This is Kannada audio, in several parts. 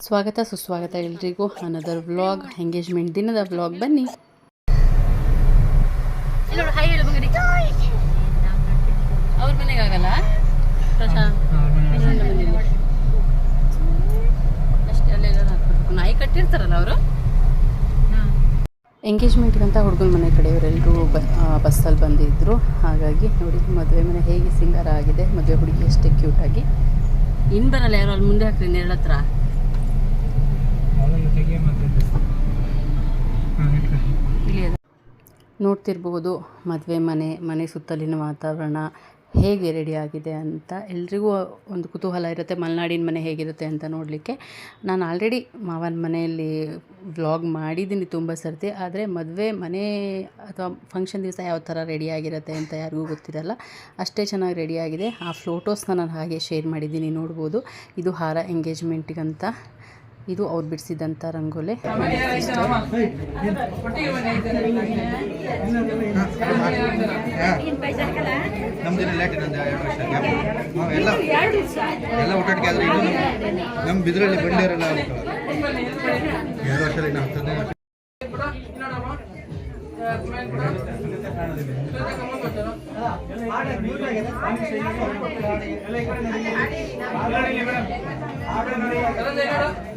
ಸ್ವಾಗತ ಸುಸ್ವಾಗತ ಎಲ್ರಿಗೂ. ಅನದರ್ ವ್ಲಾಗ್ ಎಂಗೇಜ್ಮೆಂಟ್ ದಿನದ ವ್ಲಾಗ್ ಬನ್ನಿ. ಅವ್ರ ಮನೆಗೆ ಆಗಲ್ಲ? ಪ್ರಶಾಂತ್. ಅಷ್ಟೇ ಅಲ್ಲೆಲ್ಲ ಹಾಕ್ಬಿಡ್ಬೇಕು ನಾಯಿ ಕಟ್ಟಿರ್ತಾರಲ್ಲ ಅವರು? ಎಂಗೇಜ್ಮೆಂಟ್ಗಂತ ಹುಡುಗನ ಮನೆ ಕಡೆಯವರೆಲ್ಲರೂ ಬ ಬಸ್ಸಲ್ಲಿ ಬಂದಿದ್ರು. ಹಾಗಾಗಿ ನೋಡಿ ಮದುವೆ ಮನೆ ಹೇಗೆ ಸಿಂಗಾರ ಆಗಿದೆ. ಮದುವೆ ಹುಡುಗಿ ಅಷ್ಟೇ ಕ್ಯೂಟಾಗಿ ಇನ್ನು ಬರಲ್ಲ ಯಾರು? ಅಲ್ಲಿ ಮುಂದೆ ಹಾಕ್ರಿ ನೇರಳ ಹತ್ರ ಇಲ್ಲಿ ಅದ. ನೋಡ್ತಿರ್ಬೋದು ಮದುವೆ ಮನೆ ಮನೆ ಸುತ್ತಲಿನ ವಾತಾವರಣ ಹೇಗೆ ರೆಡಿ ಆಗಿದೆ ಅಂತ ಎಲ್ರಿಗೂ ಒಂದು ಕುತೂಹಲ ಇರುತ್ತೆ, ಮಲೆನಾಡಿನ ಮನೆ ಹೇಗಿರುತ್ತೆ ಅಂತ ನೋಡಲಿಕ್ಕೆ. ನಾನು ಆಲ್ರೆಡಿ ಮಾವನ ಮನೆಯಲ್ಲಿ ವ್ಲಾಗ್ ಮಾಡಿದ್ದೀನಿ ತುಂಬ ಸರ್ತಿ, ಆದರೆ ಮದುವೆ ಮನೆ ಅಥವಾ ಫಂಕ್ಷನ್ ದಿವಸ ಯಾವ ಥರ ರೆಡಿ ಆಗಿರುತ್ತೆ ಅಂತ ಯಾರಿಗೂ ಗೊತ್ತಿರಲ್ಲ. ಅಷ್ಟೇ ಚೆನ್ನಾಗಿ ರೆಡಿ ಆಗಿದೆ. ಆ ಫೋಟೋಸ್ನ ನಾನು ಹಾಗೆ ಶೇರ್ ಮಾಡಿದ್ದೀನಿ, ನೋಡ್ಬೋದು. ಇದು ಹಾರ ಎಂಗೇಜ್ಮೆಂಟಿಗಂತ ಇದು ಅವ್ರು ಬಿಡಿಸಿದಂಥ ರಂಗೋಲೆ.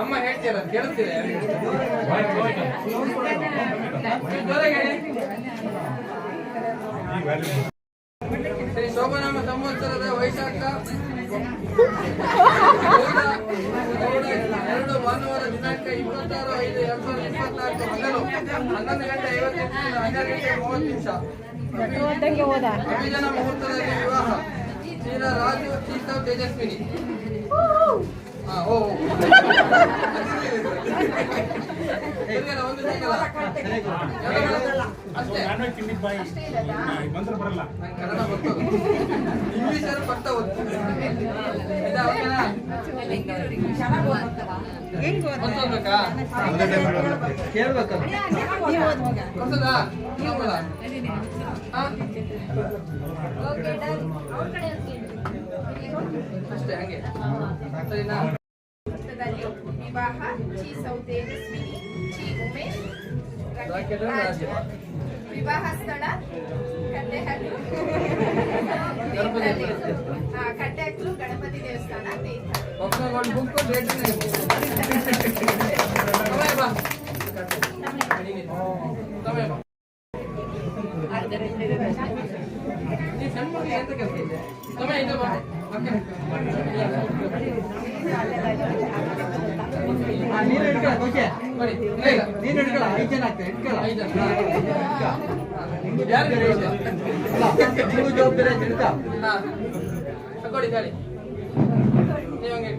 ಅಮ್ಮ ಹೇಳ್ತೀರ ಕೇಳ್ತೀರ? ಶ್ರೀ ಶೋಭನಾಮ ಸಂವತ್ಸರದ ವೈಶಾಖ. ಎರಡು ಭಾನುವಾರ ದಿನಾಂಕ ಇಪ್ಪತ್ತಾರು ಐದು ಎರಡ್ ಸಾವಿರದ ಇಪ್ಪತ್ನಾಲ್ಕು ಮೊದಲು ಹನ್ನೊಂದು ಗಂಟೆ ಐವತ್ತೆಂಟು ಹನ್ನೆರಡು ಗಂಟೆ ಮೂವತ್ತು ನಿಮಿಷ. ಅಭಿಜನ ಮುಹೂರ್ತದಲ್ಲಿ ವಿವಾಹ. ಶ್ರೀರ ರಾಜು ಚೀತವ್ ತೇಜಸ್ವಿನಿ. ಕನ್ನಡ ಬರ್ತದೆ ಇಂಗ್ಲಿಷ್ ಟೈಮ್ ಕೇಳ್ಬೇಕಲ್ಲ ಹೊಸದಾ ಇನ್ನೊಂದಾ? ಅಷ್ಟೇ ಹಂಗೆ ಸರಿನಾ ವಿವಾಹ ಚಿ ಸೌತೇಜಸ್ವಿನಿ ಚಿ ಉಮೇಶ್. ವಿವಾಹ ಸ್ಥಳ ಕಟ್ಟೆಹಲ್ಲು ಗಣಪತಿ ದೇವಸ್ಥಾನ ಬುಕ್ ಡೇಟ್ ಸಮಯ ಬಾ ಸಮಯ ಬಾ ನೀ ಸಣ್ಣ ಮಗುಗೆ ಎಂತ ಕೆಲಸ ಇದೆ ಸಮಯ ಇದೆ ಬಾ ಓಕೆ ನೀನು ಹಿಡ್ಕೊಳ್ಳ ಓಕೆ ಬನ್ನಿ ಇಲ್ಲ ಇಲ್ಲ ನೀನು ಹಿಡ್ಕೊಳ್ಳ ಐದು ಜನ ಬೇಕು? ನೀವು ಜವಾಬ್ದಾರಿ ಆಯ್ತು. ತಗೊಳ್ಳಿ ನೀವು ಹಂಗೆ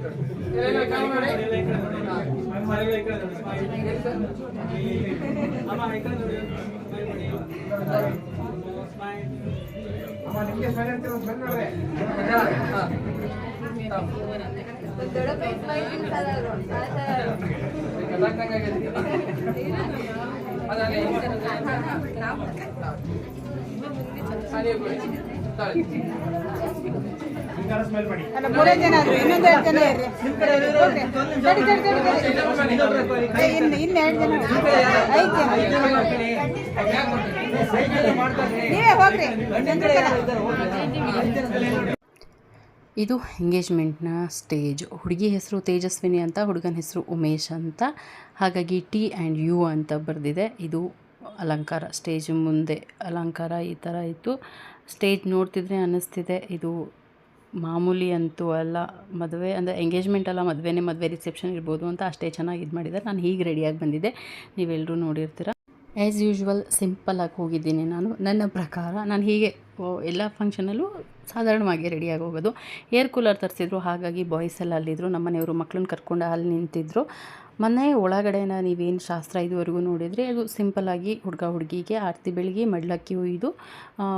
ಮೂರೇ ಜನ ಇನ್ನೊಂದು ಎರಡು ಜನ ಇರ್ರಿ ಇನ್ನು ಜನ? ಐದು ಜನ. ನೀವೇ ಹೋಗ್ರಿ ಇದು ಎಂಗೇಜ್ಮೆಂಟ್ನ ಸ್ಟೇಜ್. ಹುಡುಗಿ ಹೆಸರು ತೇಜಸ್ವಿನಿ ಅಂತ, ಹುಡುಗನ ಹೆಸರು ಉಮೇಶ್ ಅಂತ. ಹಾಗಾಗಿ ಟಿ ಆ್ಯಂಡ್ ಯು ಅಂತ ಬರೆದಿದೆ. ಇದು ಅಲಂಕಾರ, ಸ್ಟೇಜ್ ಮುಂದೆ ಅಲಂಕಾರ ಈ ಥರ ಇತ್ತು. ಸ್ಟೇಜ್ ನೋಡ್ತಿದ್ರೆ ಅನ್ನಿಸ್ತಿದೆ, ಇದು ಮಾಮೂಲಿ ಅಂತೂ ಅಲ್ಲ, ಮದುವೆ ಅಂದರೆ ಎಂಗೇಜ್ಮೆಂಟ್ ಅಲ್ಲ, ಮದುವೆನೇ ಮದುವೆ ರಿಸೆಪ್ಷನ್ ಇರ್ಬೋದು ಅಂತ ಅಷ್ಟೇ ಚೆನ್ನಾಗಿ ಇದು ಮಾಡಿದ್ದಾರೆ. ನಾನು ಹೀಗೆ ರೆಡಿಯಾಗಿ ಬಂದಿದ್ದೆ. ನೀವೆಲ್ಲರೂ ನೋಡಿರ್ತೀರ? ಆ್ಯಸ್ ಯೂಶ್ವಲ್ ಸಿಂಪಲ್ಲಾಗಿ ಹೋಗಿದ್ದೀನಿ ನಾನು. ನನ್ನ ಪ್ರಕಾರ ನಾನು ಹೀಗೆ ಎಲ್ಲ ಫಂಕ್ಷನಲ್ಲೂ ಸಾಧಾರಣವಾಗಿ ರೆಡಿಯಾಗಿ ಹೋಗೋದು. ಏರ್ ಕೂಲರ್ ತರಿಸಿದ್ರು, ಹಾಗಾಗಿ ಬಾಯ್ಸ್ ಎಲ್ಲ ಅಲ್ಲಿದ್ದರು ನಮ್ಮ ಮನೆಯವರು ಮಕ್ಕಳನ್ನ ಕರ್ಕೊಂಡು ಅಲ್ಲಿ ನಿಂತಿದ್ದರು ಮನೆ ಒಳಗಡೆನ ನೀವೇನು ಶಾಸ್ತ್ರ ಇದುವರೆಗೂ ನೋಡಿದರೆ, ಅದು ಸಿಂಪಲ್ಲಾಗಿ ಹುಡುಗ ಹುಡುಗಿಗೆ ಆರತಿ ಬೆಳಗ್ಗೆ ಮಡ್ಲಕ್ಕಿ ಹುಯ್ದು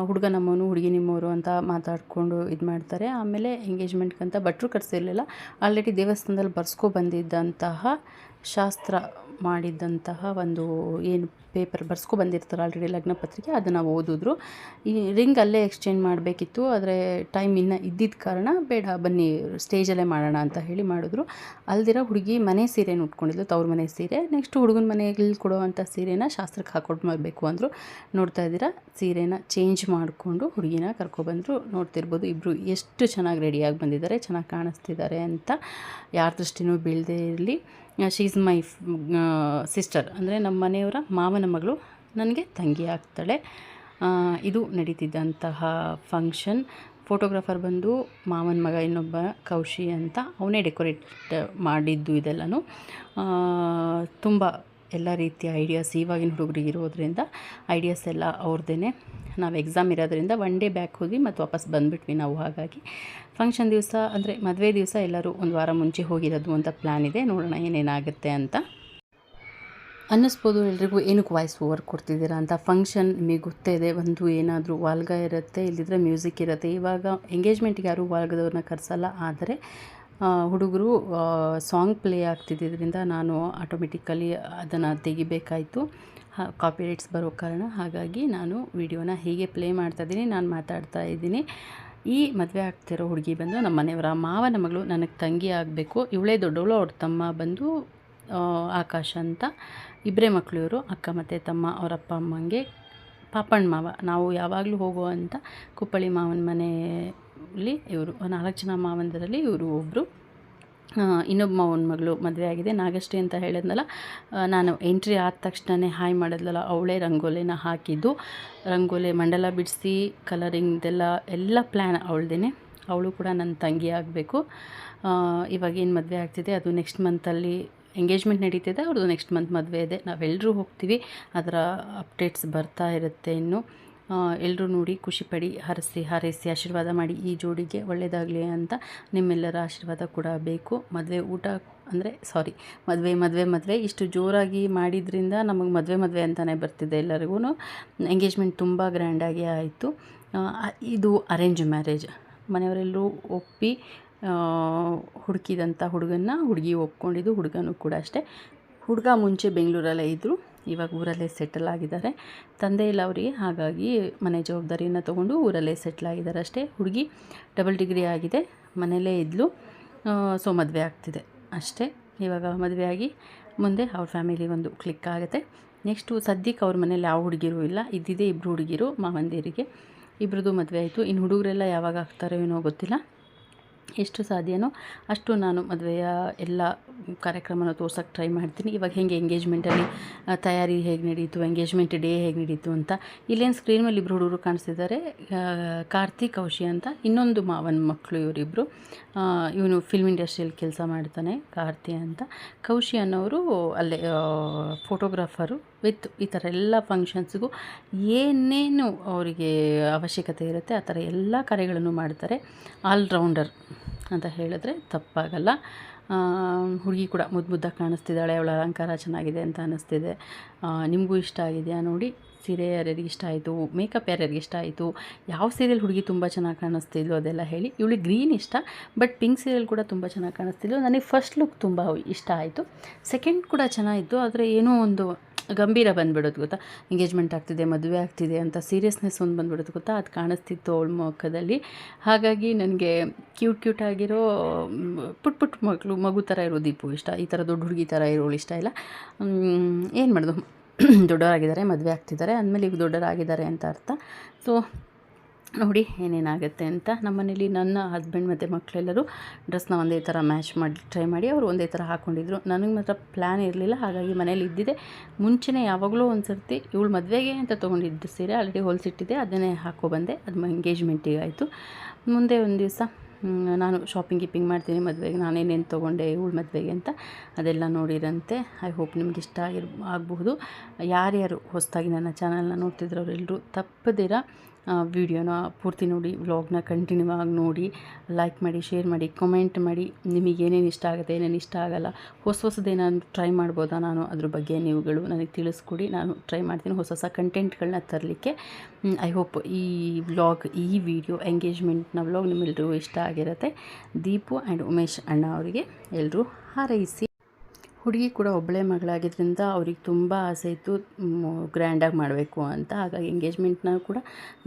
ಹುಡುಗ ನಮ್ಮವನು, ಹುಡುಗಿ ನಿಮ್ಮವರು ಅಂತ ಮಾತಾಡಿಕೊಂಡು ಇದು ಮಾಡ್ತಾರೆ. ಆಮೇಲೆ ಎಂಗೇಜ್ಮೆಂಟ್ಗಂತ ಭಟ್ರು ಕರೆಸಿರಲಿಲ್ಲ. ಆಲ್ರೆಡಿ ದೇವಸ್ಥಾನದಲ್ಲಿ ಬರ್ಸ್ಕೊ ಬಂದಿದ್ದಂತಹ ಶಾಸ್ತ್ರ ಮಾಡಿದ್ದಂತಹ ಒಂದು ಏನು ಪೇಪರ್ ಬರ್ಸ್ಕೊ ಬಂದಿರ್ತಾರೆ ಆಲ್ರೆಡಿ ಲಗ್ನ ಪತ್ರಿಕೆ, ಅದನ್ನು ಓದಿದ್ರು. ಈ ರಿಂಗ್ ಅಲ್ಲೇ ಎಕ್ಸ್ಚೇಂಜ್ ಮಾಡಬೇಕಿತ್ತು, ಆದರೆ ಟೈಮ್ ಇನ್ನೂ ಇದ್ದಿದ್ದ ಕಾರಣ ಬೇಡ, ಬನ್ನಿ ಸ್ಟೇಜಲ್ಲೇ ಮಾಡೋಣ ಅಂತ ಹೇಳಿ ಮಾಡಿದ್ರು. ಅಲ್ದಿರ ಹುಡುಗಿ ಮನೆ ಸೀರೆನ ಉಟ್ಕೊಂಡಿದ್ಲು, ತವ್ರ ಮನೆ ಸೀರೆ. ನೆಕ್ಸ್ಟ್ ಹುಡುಗನ ಮನೆಯಲ್ಲಿ ಕೊಡುವಂಥ ಸೀರೆನ ಶಾಸ್ತ್ರಕ್ಕೆ ಹಾಕೊಂಡು ಬರಬೇಕು ಅಂದರು. ನೋಡ್ತಾ ಇದ್ದೀರಾ? ಸೀರೆನ ಚೇಂಜ್ ಮಾಡಿಕೊಂಡು ಹುಡುಗಿನ ಕರ್ಕೊಬಂದರು ನೋಡ್ತಿರ್ಬೋದು ಇಬ್ಬರು ಎಷ್ಟು ಚೆನ್ನಾಗಿ ರೆಡಿಯಾಗಿ ಬಂದಿದ್ದಾರೆ, ಚೆನ್ನಾಗಿ ಕಾಣಿಸ್ತಿದ್ದಾರೆ ಅಂತ ಯಾರ ದೃಷ್ಟಿನೂ ಬೀಳದೇ ಇರಲಿ. ಶೀ ಈಸ್ ಮೈ ಸಿಸ್ಟರ್ ಅಂದರೆ ನಮ್ಮ ಮನೆಯವರ ಮಾವನ ಮಗಳು ನನಗೆ ತಂಗಿ ಆಗ್ತಾಳೆ. ಇದು ನಡೀತಿದ್ದಂತಹ ಫಂಕ್ಷನ್ ಫೋಟೋಗ್ರಾಫರ್ ಬಂದು ಮಾವನ ಮಗ, ಇನ್ನೊಬ್ಬ ಕೌಶಿ ಅಂತ ಅವನೇ ಡೆಕೋರೇಟ್ ಮಾಡಿದ್ದು ಇದೆಲ್ಲನೂ. ತುಂಬ ಎಲ್ಲ ರೀತಿಯ ಐಡಿಯಾಸ್ ಇವಾಗಿನ ಹುಡುಗರಿಗೆ ಇರೋದ್ರಿಂದ ಐಡಿಯಾಸ್ ಎಲ್ಲ ಅವ್ರದ್ದೇ ನಾವು ಎಕ್ಸಾಮ್ ಇರೋದ್ರಿಂದ ಒನ್ ಡೇ ಬ್ಯಾಕ್ ಹೋಗಿ ಮತ್ತು ವಾಪಸ್ ಬಂದುಬಿಟ್ವಿ ನಾವು ಹಾಗಾಗಿ. ಫಂಕ್ಷನ್ ದಿವಸ ಅಂದರೆ ಮದುವೆ ದಿವಸ ಎಲ್ಲರೂ ಒಂದು ವಾರ ಮುಂಚೆ ಹೋಗಿರೋದು ಅಂತ ಪ್ಲ್ಯಾನ್ ಇದೆ. ನೋಡೋಣ ಏನೇನಾಗುತ್ತೆ ಅಂತ. ಅನ್ನಿಸ್ಬೋದು ಎಲ್ರಿಗೂ ಏನಕ್ಕೆ ವಾಯ್ಸ್ ಓವರ್ ಕೊಡ್ತಿದ್ದೀರಾ ಅಂತ. ಫಂಕ್ಷನ್ ನಿಮಗೆ ಗೊತ್ತೇ ಇದೆ. ಒಂದು ಏನಾದರೂ ವಾಲ್ಗ ಇರುತ್ತೆ ಇಲ್ಲದಿದ್ದರೆ ಮ್ಯೂಸಿಕ್ ಇರುತ್ತೆ. ಇವಾಗ ಎಂಗೇಜ್ಮೆಂಟ್ಗೆ ಯಾರೂ ವಾಲ್ಗದವ್ರನ್ನ ಕರೆಸಲ್ಲ. ಆದರೆ ಹುಡುಗರು ಸಾಂಗ್ ಪ್ಲೇ ಆಗ್ತಿದ್ದರಿಂದ ನಾನು ಆಟೋಮೆಟಿಕಲಿ ಅದನ್ನು ತೆಗಿಬೇಕಾಯಿತು. ಕಾಪಿ ರೈಟ್ಸ್ ಬರೋ ಕಾರಣ. ಹಾಗಾಗಿ ನಾನು ವಿಡಿಯೋನ ಹೀಗೆ ಪ್ಲೇ ಮಾಡ್ತಾಯಿದ್ದೀನಿ ನಾನು ಮಾತಾಡ್ತಾ ಇದ್ದೀನಿ. ಈ ಮದುವೆ ಆಗ್ತಿರೋ ಹುಡುಗಿ ಬಂದು ನಮ್ಮ ಮನೆಯವರ ಮಾವನ ಮಗಳು ನನಗೆ ತಂಗಿ ಆಗಬೇಕು. ಇವಳೇ ದೊಡ್ಡವಳು, ಅವ್ರ ತಮ್ಮ ಬಂದು ಆಕಾಶ ಅಂತ ಇಬ್ಬರೇ ಮಕ್ಕಳು ಇವರು ಅಕ್ಕ ಮತ್ತು ತಮ್ಮ ಅವ್ರ ಅಪ್ಪ ಅಮ್ಮಂಗೆ ಪಾಪಣ್ಣ ಮಾವ. ನಾವು ಯಾವಾಗಲೂ ಹೋಗುವಂಥ ಕುಪ್ಪಳಿ ಮಾವನ ಮನೆಯಲ್ಲಿ ಇವರು, ನಾಲ್ಕು ಜನ ಮಾವಂದರಲ್ಲಿ ಇವರು ಒಬ್ಬರು ಇನ್ನೊಬ್ಬ ಮಾವನ ಮಗಳು ಮದುವೆ ಆಗಿದೆ. ನಾಗಶ್ರೀ ಅಂತ ಹೇಳಿದ್ನಲ್ಲ ನಾನು ಎಂಟ್ರಿ ಆದ ತಕ್ಷಣವೇ ಹಾಯ್ ಮಾಡಿದ್ಲಲ್ಲ, ಅವಳೇ ರಂಗೋಲಿನ ಹಾಕಿದ್ದು. ರಂಗೋಲಿ ಮಂಡಲ ಬಿಡಿಸಿ ಕಲರಿಂಗ್ದೆಲ್ಲ ಎಲ್ಲ ಪ್ಲ್ಯಾನ್ ಅವಳದೇ ಅವಳು ಕೂಡ ನನ್ನ ತಂಗಿ ಆಗಬೇಕು. ಇವಾಗ ಏನು ಮದುವೆ ಆಗ್ತಿದೆ, ಅದು ನೆಕ್ಸ್ಟ್ ಮಂತಲ್ಲಿ ಎಂಗೇಜ್ಮೆಂಟ್ ನಡೀತಿದೆ, ಅವ್ರದ್ದು ನೆಕ್ಸ್ಟ್ ಮಂತ್ ಮದುವೆ ಇದೆ. ನಾವೆಲ್ಲರೂ ಹೋಗ್ತೀವಿ. ಅದರ ಅಪ್ಡೇಟ್ಸ್ ಬರ್ತಾ ಇರುತ್ತೆ ಇನ್ನು. ಎಲ್ಲರೂ ನೋಡಿ ಖುಷಿಪಡಿ ಹರಸಿ, ಹಾರೈಸಿ, ಆಶೀರ್ವಾದ ಮಾಡಿ ಈ ಜೋಡಿಗೆ ಒಳ್ಳೆಯದಾಗಲಿ ಅಂತ ನಿಮ್ಮೆಲ್ಲರ ಆಶೀರ್ವಾದ ಕೂಡ ಬೇಕು. ಮದುವೆ ಊಟ ಅಂದರೆ ಸಾರಿ ಮದುವೆ ಮದುವೆ ಮದುವೆ. ಇಷ್ಟು ಜೋರಾಗಿ ಮಾಡಿದ್ರಿಂದ ನಮಗೆ ಮದುವೆ ಮದುವೆ ಅಂತಲೇ ಬರ್ತಿದೆ ಎಲ್ಲರಿಗೂ ಎಂಗೇಜ್ಮೆಂಟ್ ತುಂಬ ಗ್ರ್ಯಾಂಡಾಗಿ ಆಯಿತು. ಇದು ಅರೇಂಜ್ ಮ್ಯಾರೇಜ್ ಮನೆಯವರೆಲ್ಲರೂ ಒಪ್ಪಿ ಹುಡುಕಿದಂಥ ಹುಡುಗನ್ನ ಹುಡುಗಿ ಒಪ್ಕೊಂಡಿದ್ದು ಹುಡುಗನೂ ಕೂಡ ಅಷ್ಟೇ. ಹುಡುಗ ಮುಂಚೆ ಬೆಂಗಳೂರಲ್ಲೇ ಇದ್ದರು ಇವಾಗ ಊರಲ್ಲೇ ಸೆಟಲ್ ಆಗಿದ್ದಾರೆ. ತಂದೆ ಇಲ್ಲ ಅವರಿಗೆ, ಹಾಗಾಗಿ ಮನೆ ಜವಾಬ್ದಾರಿಯನ್ನು ತೊಗೊಂಡು ಊರಲ್ಲೇ ಸೆಟ್ಲ್ ಆಗಿದ್ದಾರೆ ಅಷ್ಟೇ. ಹುಡುಗಿ ಡಬಲ್ ಡಿಗ್ರಿ ಆಗಿದೆ ಮನೆಯಲ್ಲೇ ಇದ್ಲು ಸೊ ಮದುವೆ ಆಗ್ತಿದೆ ಅಷ್ಟೇ. ಇವಾಗ ಮದುವೆ ಆಗಿ ಮುಂದೆ ಅವ್ರ ಫ್ಯಾಮಿಲಿ ಒಂದು ಕ್ಲಿಕ್ ಆಗುತ್ತೆ. ನೆಕ್ಸ್ಟು ಸದ್ಯಕ್ಕೆ ಅವ್ರ ಮನೇಲಿ ಯಾವ ಹುಡುಗಿರು ಇಲ್ಲ, ಇದ್ದಿದ್ದೇ ಇಬ್ಬರು ಹುಡುಗಿರು, ಮಾವಂದಿರಿಗೆ. ಇಬ್ಬರದ್ದು ಮದುವೆ ಆಯಿತು. ಇನ್ನು ಹುಡುಗರೆಲ್ಲ ಯಾವಾಗ ಆಗ್ತಾರೋ ಏನೋ ಗೊತ್ತಿಲ್ಲ. ಎಷ್ಟು ಸಾಧ್ಯನೋ ಅಷ್ಟು ನಾನು ಮದುವೆಯ ಎಲ್ಲ ಕಾರ್ಯಕ್ರಮನ ತೋರ್ಸೋಕ್ಕೆ ಟ್ರೈ ಮಾಡ್ತೀನಿ. ಇವಾಗ ಹೇಗೆ ಎಂಗೇಜ್ಮೆಂಟಲ್ಲಿ ತಯಾರಿ ಹೇಗೆ ನಡೀತು ಎಂಗೇಜ್ಮೆಂಟ್ ಡೇ ಹೇಗೆ ನಡೀತು ಅಂತ. ಇಲ್ಲೇನು ಸ್ಕ್ರೀನ್ ಇಬ್ಬರು ಹುಡುಗರು ಕಾಣಿಸ್ತಿದ್ದಾರೆ. ಕಾರ್ತಿಕ್ ಕೌಶಿ ಅಂತ, ಇನ್ನೊಂದು ಮಾವನ ಮಕ್ಕಳು ಇವರಿಬ್ಬರು ಇವನು ಫಿಲ್ಮ್ ಇಂಡಸ್ಟ್ರಿಯಲ್ಲಿ ಕೆಲಸ ಮಾಡ್ತಾನೆ, ಕಾರ್ತಿ ಅಂತ. ಕೌಶಿ ಅನ್ನೋರು ಅಲ್ಲೇ ಫೋಟೋಗ್ರಾಫರು ವಿತ್ ಈ ಥರ ಎಲ್ಲ ಫಂಕ್ಷನ್ಸ್ಗೂ ಏನೇನು ಅವರಿಗೆ ಅವಶ್ಯಕತೆ ಇರುತ್ತೆ, ಆ ಥರ ಎಲ್ಲ ಕಾರ್ಯಗಳನ್ನು ಮಾಡ್ತಾರೆ. ಆಲ್ರೌಂಡರ್ ಅಂತ ಹೇಳಿದ್ರೆ ತಪ್ಪಾಗಲ್ಲ. ಹುಡುಗಿ ಕೂಡ ಮುದ್ದು ಮುದ್ದಾಗಿ ಕಾಣಿಸ್ತಿದ್ದಾಳೆ, ಅವಳ ಅಲಂಕಾರ ಚೆನ್ನಾಗಿದೆ ಅಂತ ಅನ್ನಿಸ್ತಿದೆ. ನಿಮಗೂ ಇಷ್ಟ ಆಗಿದೆಯಾ ನೋಡಿ? ಸೀರೆ ಯಾರ್ಯಾರಿಗೆ ಇಷ್ಟ ಆಯಿತು? ಮೇಕಪ್ ಯಾರ್ಯಾರಿಗೆ ಇಷ್ಟ ಆಯಿತು? ಯಾವ ಸೀರಿಯಲ್ ಹುಡುಗಿ ತುಂಬ ಚೆನ್ನಾಗಿ ಕಾಣಿಸ್ತಿದ್ಲು ಅದೆಲ್ಲ ಹೇಳಿ. ಇವಳಿಗೆ ಗ್ರೀನ್ ಇಷ್ಟ, ಬಟ್ ಪಿಂಕ್ ಸೀರಿಯಲ್ ಕೂಡ ತುಂಬ ಚೆನ್ನಾಗಿ ಕಾಣಿಸ್ತಿದ್ಲು. ನನಗೆ ಫಸ್ಟ್ ಲುಕ್ ತುಂಬ ಇಷ್ಟ ಆಯಿತು. ಸೆಕೆಂಡ್ ಕೂಡ ಚೆನ್ನಾಗಿತ್ತು, ಆದರೆ ಏನೋ ಒಂದು ಗಂಭೀರ ಬಂದ್ಬಿಡೋದು ಗೊತ್ತಾ? ಎಂಗೇಜ್ಮೆಂಟ್ ಆಗ್ತಿದೆ, ಮದುವೆ ಆಗ್ತಿದೆ ಅಂತ ಸೀರಿಯಸ್ನೆಸ್ ಒಂದು ಬಂದ್ಬಿಡೋದು ಗೊತ್ತಾ? ಅದು ಕಾಣಿಸ್ತಿತ್ತು ಅವಳ ಮುಖದಲ್ಲಿ. ಹಾಗಾಗಿ ನನಗೆ ಕ್ಯೂಟ್ ಕ್ಯೂಟ್ ಆಗಿರೋ ಪುಟ್ ಪುಟ್ ಮಕ್ಕಳು ಮಗು ಥರ ಇರೋ ದೀಪು ಇಷ್ಟ. ಈ ಥರ ದೊಡ್ಡ ಹುಡುಗಿ ಥರ ಇರೋಳು ಇಷ್ಟ ಇಲ್ಲ. ಏನು ಮಾಡೋದು? ದೊಡ್ಡವರಾಗಿದ್ದಾರೆ, ಮದುವೆ ಆಗ್ತಿದ್ದಾರೆ. ಅಂದಮೇಲೆ ಈಗ ದೊಡ್ಡವರಾಗಿದ್ದಾರೆ ಅಂತ ಅರ್ಥ. ಸೊ ನೋಡಿ ಏನೇನಾಗುತ್ತೆ ಅಂತ. ನಮ್ಮನೇಲಿ ನನ್ನ ಹಸ್ಬೆಂಡ್ ಮತ್ತು ಮಕ್ಕಳೆಲ್ಲರೂ ಡ್ರೆಸ್ನ ಒಂದೇ ಥರ ಮ್ಯಾಚ್ ಮಾಡಿ ಟ್ರೈ ಮಾಡಿ ಅವರು ಒಂದೇ ಥರ ಹಾಕ್ಕೊಂಡಿದ್ರು ನನಗೆ ಮಾತ್ರ ಪ್ಲ್ಯಾನ್ ಇರಲಿಲ್ಲ, ಹಾಗಾಗಿ ಮನೇಲಿ ಇದ್ದಿದೆ ಮುಂಚೆನೇ ಯಾವಾಗಲೂ ಒಂದು ಸರ್ತಿ ಇವಳು ಮದುವೆಗೆ ಅಂತ ತೊಗೊಂಡಿದ್ದು ಸೀರೆ ಆಲ್ರೆಡಿ ಹೊಲಿಸಿಟ್ಟಿದ್ದೆ, ಅದನ್ನೇ ಹಾಕೋಬಂದೆ ಅದು ಎಂಗೇಜ್ಮೆಂಟಿಗೆ ಆಯಿತು. ಮುಂದೆ ಒಂದು ದಿವಸ ನಾನು ಶಾಪಿಂಗ್ ಗಿಪ್ಪಿಂಗ್ ಮಾಡ್ತೀನಿ ಮದುವೆಗೆ ನಾನೇನೇನು ತೊಗೊಂಡೆ ಇವಳು ಮದುವೆಗೆ ಅಂತ ಅದೆಲ್ಲ ನೋಡಿರಂತೆ. ಐ ಹೋಪ್ ನಿಮ್ಗೆ ಇಷ್ಟ ಆಗಿರ್, ಆಗಬಹುದು. ಯಾರ್ಯಾರು ಹೊಸದಾಗಿ ನನ್ನ ಚಾನಲ್ನ ನೋಡ್ತಿದ್ರು ಅವರೆಲ್ಲರೂ ತಪ್ಪದಿರ ವಿಡಿಯೋನ ಪೂರ್ತಿ ನೋಡಿ ವ್ಲಾಗ್ನ ಕಂಟಿನ್ಯೂ ಆಗಿ ನೋಡಿ ಲೈಕ್ ಮಾಡಿ ಶೇರ್ ಮಾಡಿ ಕಮೆಂಟ್ ಮಾಡಿ, ನಿಮಗೆ ಏನೇನು ಇಷ್ಟ ಆಗುತ್ತೆ, ಏನೇನು ಇಷ್ಟ ಆಗಲ್ಲ, ಹೊಸ ಹೊಸದೇನಾದ್ರು ಟ್ರೈ ಮಾಡ್ಬೋದಾ ನಾನು ಅದ್ರ ಬಗ್ಗೆ ನೀವುಗಳು ನನಗೆ ತಿಳಿಸ್ಕೊಡಿ, ನಾನು ಟ್ರೈ ಮಾಡ್ತೀನಿ ಹೊಸ ಹೊಸ ಕಂಟೆಂಟ್ಗಳನ್ನ ತರಲಿಕ್ಕೆ. ಐ ಹೋಪ್ ಈ ವ್ಲಾಗ್ ಈ ವಿಡಿಯೋ ಎಂಗೇಜ್ಮೆಂಟ್ನ ವ್ಲಾಗ್ ನಿಮ್ಮೆಲ್ಲರಿಗೂ ಇಷ್ಟ ಆಗಿರುತ್ತೆ. ದೀಪು ಆ್ಯಂಡ್ ಉಮೇಶ್ ಅಣ್ಣ ಅವರಿಗೆ ಎಲ್ಲರೂ ಹಾರೈಸಿ. ಹುಡುಗಿ ಕೂಡ ಒಬ್ಬಳೇ ಮಗಳಾಗಿದ್ದರಿಂದ ಅವ್ರಿಗೆ ತುಂಬ ಆಸೆ ಇತ್ತು ಗ್ರ್ಯಾಂಡಾಗಿ ಮಾಡಬೇಕು ಅಂತ. ಹಾಗಾಗಿ ಎಂಗೇಜ್ಮೆಂಟ್ನ ಕೂಡ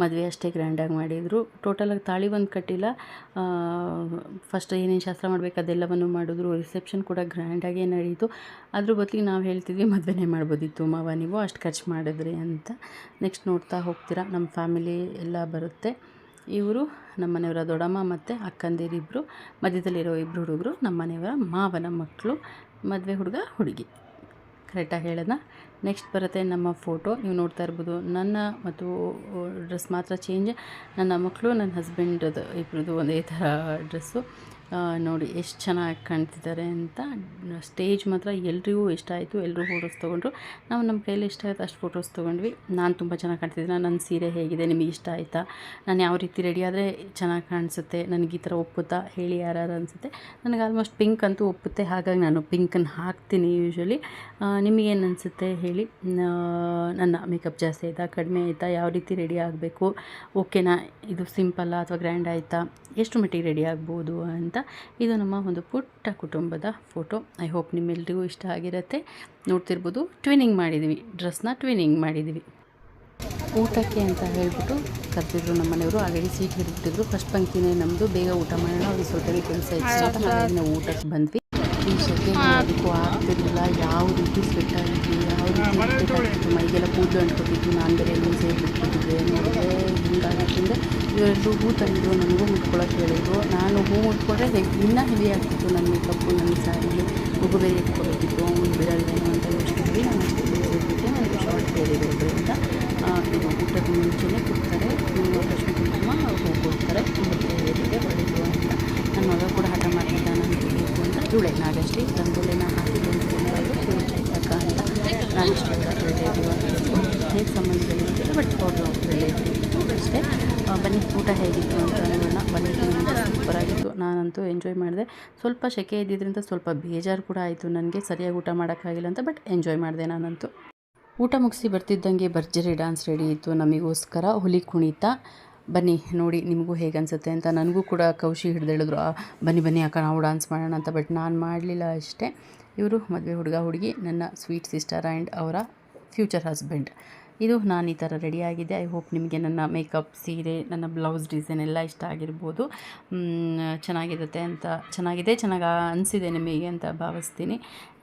ಮದುವೆ ಅಷ್ಟೇ ಗ್ರ್ಯಾಂಡಾಗಿ ಮಾಡಿದರು. ಟೋಟಲಾಗಿ ತಾಳಿ ಒಂದು ಕಟ್ಟಿಲ್ಲ. ಫಸ್ಟ್ ಏನೇನು ಶಾಸ್ತ್ರ ಮಾಡಬೇಕು ಅದೆಲ್ಲವನ್ನು ಮಾಡಿದ್ರು. ರಿಸೆಪ್ಷನ್ ಕೂಡ ಗ್ರ್ಯಾಂಡಾಗೇ ನಡೀತು. ಅದ್ರ ಬದಲಿಗೆ ನಾವು ಹೇಳ್ತಿದ್ವಿ, ಮದುವೆನೇ ಮಾಡ್ಬೋದಿತ್ತು ಮಾವ ನೀವು, ಅಷ್ಟು ಖರ್ಚು ಮಾಡಿದ್ರಿ ಅಂತ. ನೆಕ್ಸ್ಟ್ ನೋಡ್ತಾ ಹೋಗ್ತೀರಾ, ನಮ್ಮ ಫ್ಯಾಮಿಲಿ ಎಲ್ಲ ಬರುತ್ತೆ. ಇವರು ನಮ್ಮ ಮನೆಯವರ ದೊಡ್ಡಮ್ಮ ಮತ್ತು ಅಕ್ಕಂದಿರಿಬ್ಬರು ಮಧ್ಯದಲ್ಲಿರೋ ಇಬ್ಬರು ಹುಡುಗರು, ನಮ್ಮ ಮನೆಯವರ ಮಾವನ ಮಕ್ಕಳು. ಮದುವೆ ಹುಡುಗ ಹುಡುಗಿ. ಕರೆಕ್ಟಾಗಿ ಹೇಳೋಣ ನೆಕ್ಸ್ಟ್ ಬರುತ್ತೆ ನಮ್ಮ ಫೋಟೋ. ನೀವು ನೋಡ್ತಾ ಇರ್ಬೋದು, ನನ್ನ ಮತ್ತು ಡ್ರೆಸ್ ಮಾತ್ರ ಚೇಂಜ್ ನನ್ನ ಮಕ್ಕಳು, ನನ್ನ ಹಸ್ಬೆಂಡದು ಇಬ್ಬರದು ಒಂದೇ ಥರ ಡ್ರೆಸ್ಸು ನೋಡಿ, ಎಷ್ಟು ಚೆನ್ನಾಗಿ ಕಾಣ್ತಿದ್ದಾರೆ ಅಂತ ಸ್ಟೇಜ್ ಮಾತ್ರ ಎಲ್ರಿಗೂ ಇಷ್ಟ ಆಯಿತು. ಎಲ್ಲರೂ ಫೋಟೋಸ್ ತೊಗೊಂಡ್ರು. ನಾವು ನಮ್ಮ ಕೈಯಲ್ಲಿ ಇಷ್ಟ ಆಯಿತು ಅಷ್ಟು ಫೋಟೋಸ್ ತೊಗೊಂಡ್ವಿ. ನಾನು ತುಂಬ ಚೆನ್ನಾಗಿ ಕಾಣ್ತಿದ್ದೀನಿ. ನನ್ನ ಸೀರೆ ಹೇಗಿದೆ, ನಿಮಗೆ ಇಷ್ಟ ಆಯಿತಾ? ನಾನು ಯಾವ ರೀತಿ ರೆಡಿ ಆದರೆ ಚೆನ್ನಾಗಿ ಕಾಣಿಸುತ್ತೆ? ನನಗೆ ಈ ಥರ ಒಪ್ಪುತ್ತಾ? ಹೇಳಿ ಯಾರು ಅನಿಸುತ್ತೆ? ನನಗೆ ಆಲ್ಮೋಸ್ಟ್ ಪಿಂಕ್ ಅಂತೂ ಒಪ್ಪುತ್ತೆ. ಹಾಗಾಗಿ ನಾನು ಪಿಂಕನ್ನು ಹಾಕ್ತೀನಿ ಯೂಶ್ವಲಿ ನಿಮಗೇನು ಅನಿಸುತ್ತೆ ಹೇಳಿ? ನನ್ನ ಮೇಕಪ್ ಜಾಸ್ತಿ ಆಯಿತಾ? ಕಡಿಮೆ ಆಯಿತಾ? ಯಾವ ರೀತಿ ರೆಡಿ ಆಗಬೇಕು? ಓಕೆನಾ ಇದು ಸಿಂಪಲ್ಲ ಅಥವಾ ಗ್ರ್ಯಾಂಡ್ ಆಯಿತಾ? ಎಷ್ಟು ಮಟ್ಟಿಗೆ ರೆಡಿ ಆಗ್ಬೋದು ಅಂತ ಇದು ನಮ್ಮ ಒಂದು ಪುಟ್ಟ ಕುಟುಂಬದ ಫೋಟೋ. ಐ ಹೋಪ್ ನಿಮ್ಮೆಲ್ರಿಗೂ ಇಷ್ಟ ಆಗಿರುತ್ತೆ. ನೋಡ್ತಿರ್ಬೋದು ಟ್ವಿನಿಂಗ್ ಮಾಡಿದ್ದೀವಿ ಡ್ರೆಸ್ನ ಟ್ವಿನಿಂಗ್ ಮಾಡಿದ್ದೀವಿ ಊಟಕ್ಕೆ ಅಂತ ಹೇಳ್ಬಿಟ್ಟು ಕರೆದಿದ್ರು ನಮ್ಮ ಮನೆಯವರು. ಆಲ್ರೆಡಿ ಸೀಟ್ ಹಿಡಿಬಿಟ್ಟಿದ್ರು ಫಸ್ಟ್ ಪಂಕ್ತಿನೇ ನಮ್ಮದು ಬೇಗ ಊಟ ಮಾಡೋಣ. ಒಂದು ಸ್ವಲ್ಪ ಕೆಲಸ ಇತ್ತು ಅಂತ ನಾವು ಊಟಕ್ಕೆ ಬಂದ್ವಿ. ಈ ಶೆಕೆ ಅದಕ್ಕೂ ಆಗ್ತಿರಲಿಲ್ಲ ಯಾವ ರೀತಿ ಸ್ವೆಟ್ ಆಗಿದ್ವಿ ಯಾವ ರೀತಿ ಮೈಗೆಲ್ಲ ಕೂದಲು ಅಂಟ್ಕೊತಿದ್ವಿ ನಾನು ಬೇರೆ ಲೂಸ್ ಬಿಟ್ಬಿಟ್ಟಿದ್ದೆ ನೋಡಿದ್ರೆ ಇವರೆಲ್ಲರೂ ಹೂ ತಂದಿದ್ರು ನನಗೂ ಮುಟ್ಕೊಳ್ಳೋಕೆ ಹೇಳಿದ್ರು ನಾನು ಹೂ ಮುಟ್ಕೊಂಡ್ರೆ ಹೆ ಇನ್ನೂ ಹೆವಿ ಆಗ್ತಿತ್ತು ನನ್ನ ಮೇಕಪ್ಪು ನನ್ನ ಸಾರಿಗೆ ಮಗು ಬೇರೆ ಇಟ್ಕೊಬೇಕಿತ್ತು ಅವ್ನು ಬಿಡಲ್ವೇನೋ ಅಂತ ಯೋಚನೆ ನಾನು ಅಷ್ಟು ಬೇರೆ ಇಟ್ಬಿಟ್ಟೆ ನನಗೆ ಶಾರ್ಟ್ ಹೇರ್ ಇರೋದ್ರಿಂದ ಇದು ಊಟದ ಮುಂಚೆನೇ ಕೊಡ್ತಾರೆ ಲಕ್ಷ್ಮೀ ಕುಂಕುಮ ಹೂ ಕೊಡ್ತಾರೆ ಮತ್ತು ಹೇರಿಗೆ ಒಳ್ಳೆಯದು ಅಂತ. ನನ್ನ ಮಗ ಕೂಡ ಹಠ ಮಾಡ್ತಿದ್ದ ನನಗೆ ಬೇಕು ಅಂತ ಇವಳೆ. ನಾಗಷ್ಟೇ ರಂಗೋಲಿನ ಹಾಕಿದ್ದು ಅಕ್ಕ ಅಂತ ನಾನು ರಿಲೇಟಿವ್ ಹೇಗೆ ಸಂಬಂಧದಲ್ಲಿ ಬಟ್ ಅವರು ಬನ್ನಿ, ಊಟ ಹೇಗಿತ್ತು ಅಂತ ನೋಡೋಣ ಬನ್ನಿ ಸೂಪರ್ ಆಗಿತ್ತು ನಾನಂತೂ ಎಂಜಾಯ್ ಮಾಡಿದೆ. ಸ್ವಲ್ಪ ಸೆಕೆ ಇದ್ದಿದ್ದರಿಂದ ಸ್ವಲ್ಪ ಬೇಜಾರು ಕೂಡ ಆಯಿತು. ನನಗೆ ಸರಿಯಾಗಿ ಊಟ ಮಾಡೋಕ್ಕಾಗಿಲ್ಲ ಅಂತ ಬಟ್ ಎಂಜಾಯ್ ಮಾಡಿದೆ ನಾನಂತೂ. ಊಟ ಮುಗಿಸಿ ಬರ್ತಿದ್ದಂಗೆ ಭರ್ಜರಿ ಡ್ಯಾನ್ಸ್ ರೆಡಿ ಇತ್ತು. ನಮಗೋಸ್ಕರ ಹುಲಿ ಕುಣಿತ. ಬನ್ನಿ, ನೋಡಿ ನಿಮಗೂ ಹೇಗೆ ಅನಿಸುತ್ತೆ ಅಂತ. ನನಗೂ ಕೂಡ ಕೌಶಿ ಹಿಡ್ದೇಳಿದ್ರು ಬನ್ನಿ ಬನ್ನಿ ಅಕ್ಕ, ನಾವು ಡ್ಯಾನ್ಸ್ ಮಾಡೋಣ ಅಂತ. ಬಟ್ ನಾನು ಮಾಡಲಿಲ್ಲ ಅಷ್ಟೇ. ಇವರು ಮದುವೆ ಹುಡುಗ ಹುಡುಗಿ, ನನ್ನ ಸ್ವೀಟ್ ಸಿಸ್ಟರ್ ಆ್ಯಂಡ್ ಅವರ ಫ್ಯೂಚರ್ ಹಸ್ಬೆಂಡ್ ಇದು ನಾನು ಈ ಥರ ರೆಡಿಯಾಗಿದೆ ಐ ಹೋಪ್ ನಿಮಗೆ ನನ್ನ ಮೇಕಪ್ ಸೀರೆ, ನನ್ನ ಬ್ಲೌಸ್ ಡಿಸೈನ್ ಎಲ್ಲ ಇಷ್ಟ ಆಗಿರ್ಬೋದು. ಚೆನ್ನಾಗಿರುತ್ತೆ ಅಂತ, ಚೆನ್ನಾಗಿದೆ, ಚೆನ್ನಾಗಿ ಅನಿಸಿದೆ ನಿಮಗೆ ಅಂತ ಭಾವಿಸ್ತೀನಿ.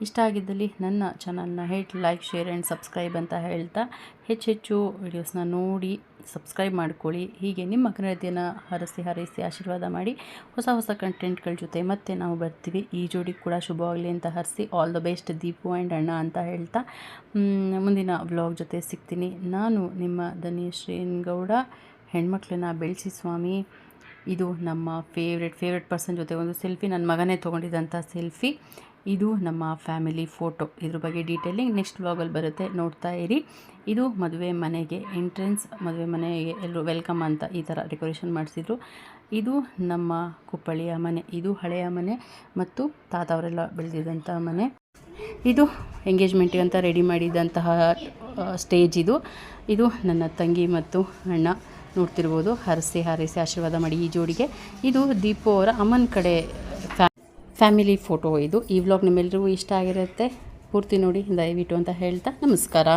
ಇಷ್ಟ ಆಗಿದ್ದಲ್ಲಿ ನನ್ನ ಚಾನಲ್ನ hit like share and subscribe ಅಂತ ಹೇಳ್ತಾ ಹೆಚ್ಚು ಹೆಚ್ಚು ವೀಡಿಯೋಸ್ನ ನೋಡಿ. ಸಬ್ಸ್ಕ್ರೈಬ್ ಮಾಡ್ಕೊಳ್ಳಿ. ಹೀಗೆ ನಿಮ್ಮ ಅಗ್ರತೆಯನ್ನು ಹರಸಿ ಹರಿಸಿ ಆಶೀರ್ವಾದ ಮಾಡಿ ಹೊಸ ಹೊಸ ಕಂಟೆಂಟ್ಗಳ ಜೊತೆ ಮತ್ತೆ ನಾವು ಬರ್ತೀವಿ. ಈ ಜೋಡಿ ಕೂಡ ಶುಭವಾಗಲಿ ಅಂತ ಹರಿಸಿ. All the best Deepu and ಅಣ್ಣ ಅಂತ ಹೇಳ್ತಾ ಮುಂದಿನ ವ್ಲಾಗ್ ಜೊತೆ ಸಿಗ್ತೀನಿ. ನಾನು ನಿಮ್ಮ ಗೌಡ ಹೆಣ್ಮಕ್ಳನ್ನ ಬೆಳೆಸಿ ಸ್ವಾಮಿ. ಇದು ನಮ್ಮ ಫೇವ್ರೆಟ್ ಫೇವ್ರೆಟ್ ಪರ್ಸನ್ ಜೊತೆ ಒಂದು ಸೆಲ್ಫಿ ನನ್ನ ಮಗನೇ ತೊಗೊಂಡಿದ್ದಂಥ ಸೆಲ್ಫಿ ಇದು ನಮ್ಮ ಫ್ಯಾಮಿಲಿ ಫೋಟೋ. ಇದ್ರ ಬಗ್ಗೆ ಡೀಟೇಲಿಂಗ್ ನೆಕ್ಸ್ಟ್ ವ್ಲಾಗಲ್ಲಿ ಬರುತ್ತೆ. ನೋಡ್ತಾ ಇರಿ. ಇದು ಮದುವೆ ಮನೆಗೆ ಎಂಟ್ರೆನ್ಸ್ ಮದುವೆ ಮನೆಗೆ ಎಲ್ಲರೂ ವೆಲ್ಕಮ್ ಅಂತ ಈ ಥರ ಡೆಕೋರೇಷನ್ ಮಾಡಿಸಿದ್ರು. ಇದು ನಮ್ಮ ಕುಪ್ಪಳಿಯ ಮನೆ, ಇದು ಹಳೆಯ ಮನೆ ಮತ್ತು ತಾತ ಅವರೆಲ್ಲ ಬೆಳೆದಿದ್ದಂಥ ಮನೆ. ಇದು ಎಂಗೇಜ್ಮೆಂಟಿಗೆ ಅಂತ ರೆಡಿ ಮಾಡಿದಂತಹ ಸ್ಟೇಜ್ ಇದು. ಇದು ನನ್ನ ತಂಗಿ ಮತ್ತು ಅಣ್ಣ ನೋಡ್ತಿರ್ಬೋದು. ಹರಸಿ ಹಾರಿಸಿ ಆಶೀರ್ವಾದ ಮಾಡಿ ಈ ಜೋಡಿಗೆ. ಇದು ದೀಪು ಅವರ ಅಮ್ಮನ ಕಡೆ ಫ್ಯಾಮಿಲಿ ಫೋಟೋ ಇದು. ಈ ವ್ಲಾಗ್ ನಿಮ್ಮೆಲ್ಲರಿಗೂ ಇಷ್ಟ ಆಗಿರುತ್ತೆ ಪೂರ್ತಿ ನೋಡಿ ದಯವಿಟ್ಟು ಅಂತ ಹೇಳ್ತಾ ನಮಸ್ಕಾರ.